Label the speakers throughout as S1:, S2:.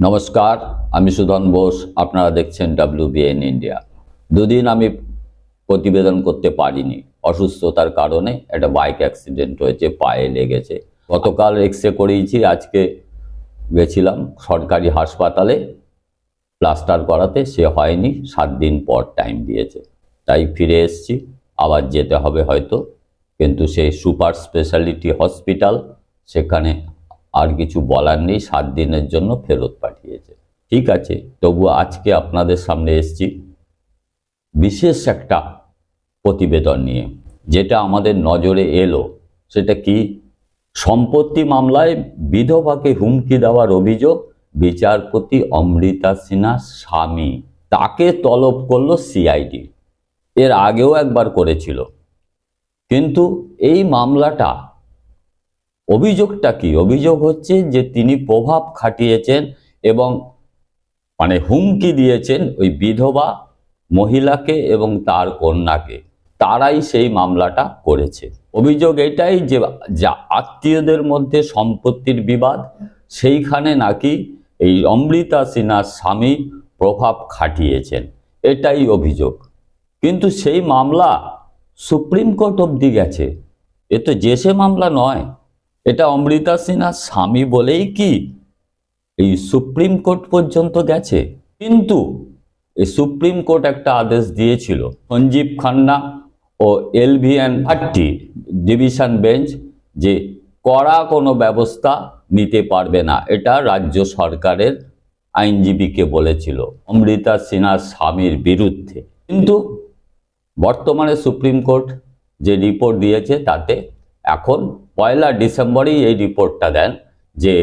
S1: নমস্কার, আমি সুধন বোস, আপনারা দেখছেন ডাব্লিউবিএন ইন্ডিয়া দুদিন আমি প্রতিবেদন করতে পারিনি, অসুস্থতার কারণে একটা বাইক অ্যাক্সিডেন্ট হয়েছে, পায়ে লেগেছে। গতকাল এক্স রে করিয়েছি, আজকে গেছিলাম সরকারি হাসপাতালে, প্লাস্টার করাতে, সে হয়নি, সাত দিন পর টাইম দিয়েছে। তাই ফিরে এসেছি, আবার যেতে হবে হয়তো, কিন্তু সেই সুপার স্পেশালিটি হসপিটাল সেখানে আর কিছু বলার নেই, সাত দিনের জন্য ফেরত পাঠিয়েছে। ঠিক আছে, তবু আজকে আপনাদের সামনে এসেছি। বিশেষ একটা প্রতিবেদন নিয়ে, যেটা আমাদের নজরে এলো, সেটা কি? সম্পত্তি মামলায় বিধবাকে হুমকি দেওয়ার অভিযোগ বিচারপতি অমৃতা সিনহা স্বামী, তাকে তলব করল সিআইডি। এর আগেও একবার করেছিল। কিন্তু এই মামলাটা অভিযোগটা কি? অভিযোগ হচ্ছে যে তিনি প্রভাব খাটিয়েছেন এবং মানে হুমকি দিয়েছেন ওই বিধবা মহিলাকে এবং তার কন্যাকে। তারাই সেই মামলাটা করেছে। অভিযোগ এটাই যে যা আত্মীয়দের মধ্যে সম্পত্তির বিবাদ, সেইখানে নাকি এই অমৃতা সিনহার স্বামী প্রভাব খাটিয়েছেন। এটাই অভিযোগ। কিন্তু সেই মামলা সুপ্রিম কোর্ট অবধি গেছে। এ তো জেসে মামলা নয়। এটা অমৃতা সিনহা স্বামী বলেই কি? এই সুপ্রিম কোর্ট পর্যন্ত গেছে। কিন্তু এই সুপ্রিম কোর্ট একটা আদেশ দিয়েছিল, সঞ্জীব খান্না ও L V N thirty division bench, যে কড়া কোনো ব্যবস্থা নিতে পারবে না। এটা রাজ্য সরকারের আইনজীবীকে বলেছিল, অমৃতা সিনহার স্বামীর বিরুদ্ধে। কিন্তু বর্তমানে সুপ্রিম কোর্ট যে রিপোর্ট দিয়েছে, তাতে এখন পয়লা ডিসেম্বরেই এই রিপোর্টটা দেন যে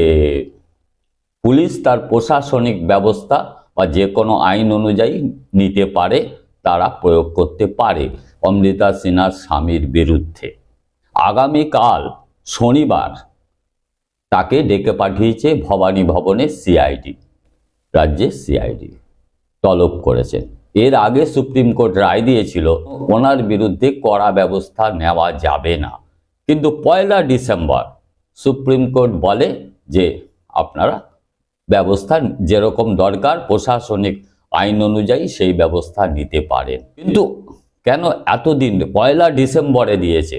S1: পুলিশ তার প্রশাসনিক ব্যবস্থা বা যে কোনো আইন অনুযায়ী নিতে পারে, তারা প্রয়োগ করতে পারে অমৃতা সিনহার স্বামীর বিরুদ্ধে। আগামীকাল শনিবার তাকে ডেকে পাঠিয়েছে ভবানী ভবনে সিআইডি, রাজ্যে সিআইডি। তলব করেছেন। এর আগে সুপ্রিম কোর্ট রায় দিয়েছিল, ওনার বিরুদ্ধে কড়া ব্যবস্থা নেওয়া যাবে না। কিন্তু পয়লা ডিসেম্বর সুপ্রিম কোর্ট বলে যে আপনারা ব্যবস্থা যেরকম দরকার, প্রশাসনিক আইন অনুযায়ী সেই ব্যবস্থা নিতে পারেন। কিন্তু কেন এতদিন পয়লা ডিসেম্বরে দিয়েছে?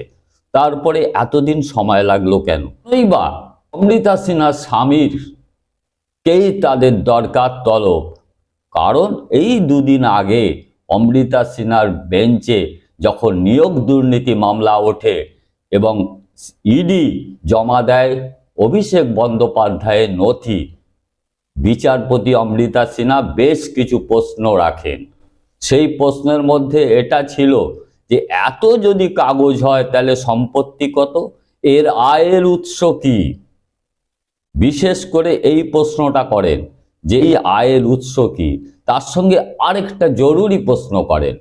S1: তারপরে এতদিন সময় লাগল কেন? বা অমৃতা সিনহা স্বামীর কেই তাদের দরকার তলব? কারণ এই দুদিন আগে অমৃতা সিনহার বেঞ্চে যখন নিয়োগ দুর্নীতি মামলা ওঠে এবং ইডি জমা দেয় অভিষেক বন্দ্যোপাধ্যায়ের নথি। বিচারপতি অমৃতা সিনহা বেশ কিছু প্রশ্ন রাখেন। সেই প্রশ্নের মধ্যে এটা ছিল যে, এত যদি কাগজ হয় তাহলে সম্পত্তি কত? এর আয়ের উৎস কি? বিশেষ করে এই প্রশ্নটা করেন যে, এই আয়ের উৎস কি? তার সঙ্গে আরেকটা জরুরি প্রশ্ন করেন।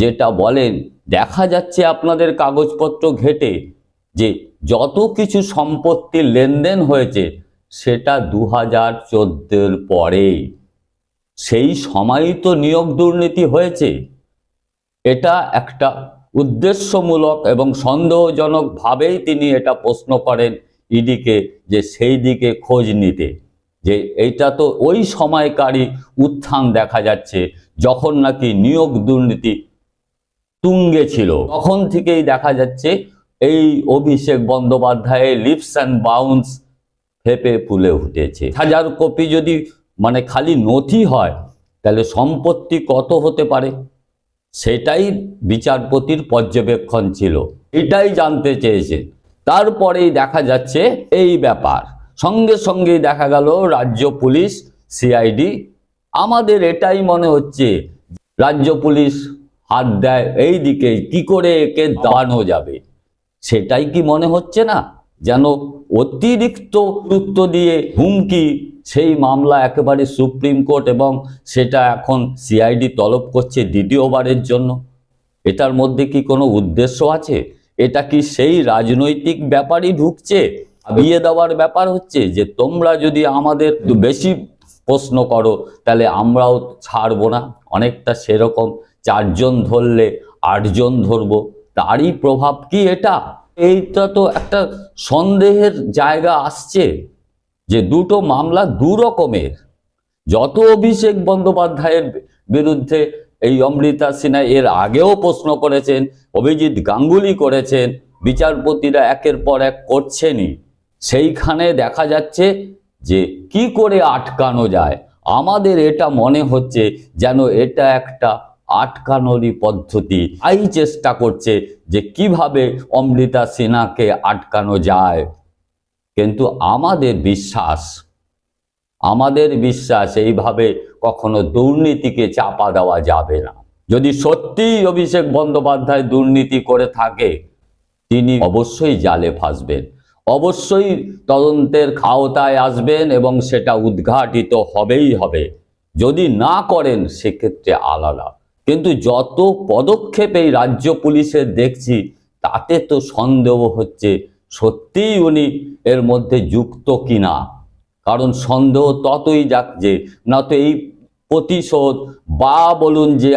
S1: যেটা বলেন, দেখা যাচ্ছে আপনাদের কাগজপত্র ঘেটে যে যত কিছু সম্পত্তির লেনদেন হয়েছে, সেটা দু হাজার পরে। সেই সময়ই তো নিয়োগ দুর্নীতি হয়েছে। এটা একটা উদ্দেশ্যমূলক এবং সন্দেহজনকভাবেই তিনি এটা প্রশ্ন করেন ইডিকে যে সেই দিকে খোঁজ নিতে। যে এইটা তো ওই সময়কারই উত্থান দেখা যাচ্ছে, যখন নাকি নিয়োগ দুর্নীতি তুঙ্গে ছিল তখন থেকেই দেখা যাচ্ছে এই অভিষেক বন্দ্যোপাধ্যায়ের লিপস অ্যান্ড বাউন্স ফেপে ফুলে উঠেছে। হাজার কপি যদি মানে খালি নথি হয়, তাহলে সম্পত্তি কত হতে পারে? সেটাই বিচারপতির পর্যবেক্ষণ ছিল। এটাই জানতে চেয়েছে তারপরেই দেখা যাচ্ছে এই ব্যাপার। সঙ্গে সঙ্গেই দেখা গেল রাজ্য পুলিশ সিআইডি আমাদের এটাই মনে হচ্ছে, রাজ্য পুলিশ হাত দেয়, এই দিকে কি করে একে দাঁড়ানো যাবে? সেটাই কি মনে হচ্ছে না? যেন অতিরিক্ত গুরুত্ব দিয়ে হুমকি, সেই মামলা একেবারে সুপ্রিম কোর্ট এবং সেটা এখন সিআইডি তলব করছে দ্বিতীয়বারের জন্য। এটার মধ্যে কি কোনো উদ্দেশ্য আছে? এটা কি সেই রাজনৈতিক ব্যাপারই ঢুকছে? বিয়ে দেওয়ার ব্যাপার হচ্ছে যে, তোমরা যদি আমাদের বেশি প্রশ্ন করো, তাহলে আমরাও ছাড়বো না। অনেকটা সেরকম চারজন ধরলে আটজন ধরবো। তারই প্রভাব কি এটা? এইটা তো একটা সন্দেহের জায়গা আসছে যে দুটো মামলা দু রকমের। যত অভিষেক বন্দ্যোপাধ্যায়ের বিরুদ্ধে এই অমৃতা সিনহা এর আগেও প্রশ্ন করেছেন, অভিজিৎ গাঙ্গুলি করেছেন, বিচারপতিরা একের পর এক করছেনই। সেইখানে দেখা যাচ্ছে যে কি করে আটকানো যায়? আমাদের এটা মনে হচ্ছে যেন এটা একটা আটকানোরই পদ্ধতি, আই চেষ্টা করছে যে কীভাবে অমৃতা সিনহাকে আটকানো যায়। কিন্তু আমাদের বিশ্বাস আমাদের বিশ্বাস এইভাবে কখনো দুর্নীতিকে চাপা দেওয়া যাবে না। যদি সত্যিই অভিষেক বন্দ্যোপাধ্যায় দুর্নীতি করে থাকে, তিনি অবশ্যই জালে ফাঁসবেন। অবশ্যই তদন্তের খাওতায় আসবেন এবং সেটা উদ্ঘাটিত হবেই হবে। যদি না করেন, সেক্ষেত্রে আলাদা। কিন্তু যত পদক্ষেপ এই রাজ্য পুলিশের দেখছি, তাতে তো সন্দেহ হচ্ছে, সত্যিই উনি এর মধ্যে যুক্ত কিনা? কারণ সন্দেহ ততই যাক যে, না তো এই প্রতিশোধ বা বলুন যে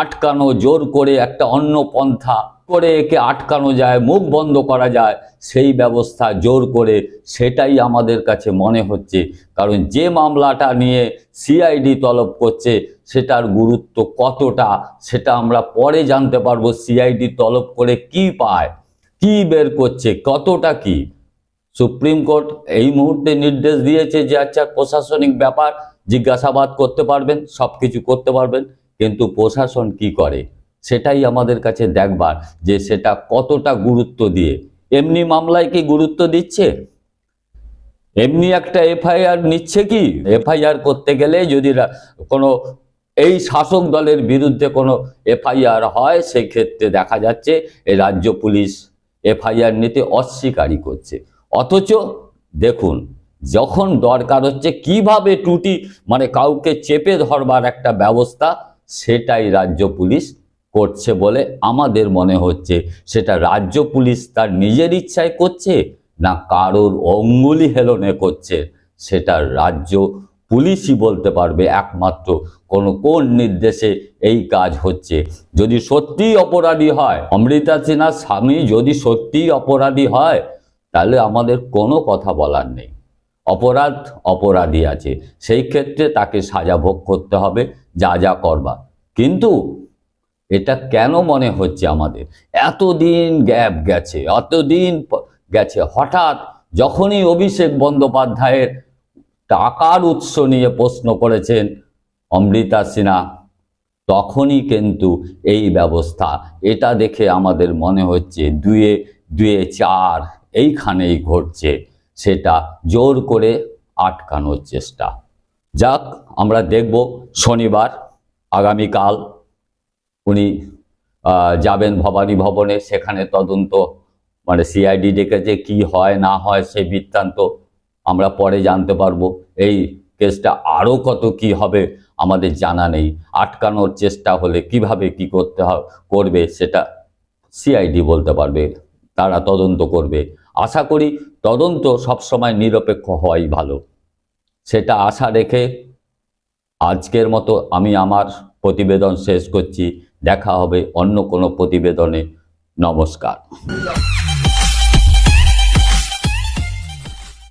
S1: আটকানো, জোর করে একটা অন্য পন্থা করে একে আটকানো যায়, মুখ বন্ধ করা যায়, সেই ব্যবস্থা জোর করে সেটাই আমাদের কাছে মনে হচ্ছে। কারণ যে মামলাটা নিয়ে সিআইডি তলব করছে, সেটার গুরুত্ব কতটা, সেটা আমরা পরে জানতে পারব সিআইডি তলব করে কি পায়, কি বের করছে, কতটা কি। সুপ্রিম কোর্ট এই মুহূর্তে নির্দেশ দিয়েছে যে আচ্ছা প্রশাসনিক ব্যাপার, জিজ্ঞাসাবাদ করতে পারবেন সব কিছু করতে পারবেন, কিন্তু প্রশাসন কি করে? সেটাই আমাদের কাছে দেখবার যে সেটা কতটা গুরুত্ব দিয়ে। এমনি মামলায় কি গুরুত্ব দিচ্ছে? এমনি একটা এফআইআর নিচ্ছে কি? এফআইআর করতে গেলে যদি কোনো এই শাসক দলের বিরুদ্ধে কোনো এফআইআর হয় সেই ক্ষেত্রে দেখা যাচ্ছে এই রাজ্য পুলিশ এফআইআর নিতে অস্বীকারই করছে। অথচ দেখুন, যখন দরকার হচ্ছে কীভাবে টুটি মানে কাউকে চেপে ধরবার একটা ব্যবস্থা, সেটাই রাজ্য পুলিশ করছে বলে আমাদের মনে হচ্ছে। সেটা রাজ্য পুলিশ তার নিজের ইচ্ছায় করছে না কারোর অঙ্গুলি হেলনে করছে? সেটা রাজ্য পুলিশই বলতে পারবে। একমাত্র কোন কোন নির্দেশে এই কাজ হচ্ছে? যদি সত্যিই অপরাধী হয়, অমৃতা সিনহার স্বামী যদি সত্যিই অপরাধী হয়, তাহলে আমাদের কোনো কথা বলার নেই। অপরাধ অপরাধী আছে। সেই ক্ষেত্রে তাকে সাজা ভোগ করতে হবে, যা যা করবার। কিন্তু এটা কেন মনে হচ্ছে আমাদের? এতদিন গ্যাপ গেছে, এতদিন প- গেছে। হঠাৎ যখনই অভিষেক বন্দ্যোপাধ্যায়ের টাকার উৎস নিয়ে প্রশ্ন করেছেন অমৃতা সিনহা, তখনই কিন্তু এই ব্যবস্থা, এটা দেখে আমাদের মনে হচ্ছে দুয়ে দুয়ে চার এইখানেই ঘটছে। সেটা জোর করে আটকানোর চেষ্টা। যাক, আমরা দেখব শনিবার, আগামীকাল উনি যাবেন ভবানী ভবনে, সেখানে তদন্ত মানে সিআইডি ডেকেছে, কি হয়, না হয় সেই বৃত্তান্ত আমরা পরে জানতে পারব। এই কেসটা আরও কত কি হবে, আমাদের জানা নেই। আটকানোর চেষ্টা হলে কীভাবে কি করতে করবে, সেটা সিআইডি বলতে পারবে, তারা তদন্ত করবে। আশা করি তদন্ত সবসময় নিরপেক্ষ হওয়াই ভালো। সেটা আশা রেখে আজকের মতো আমি আমার প্রতিবেদন শেষ করছি। দেখা হবে অন্য কোনো প্রতিবেদনে। নমস্কার।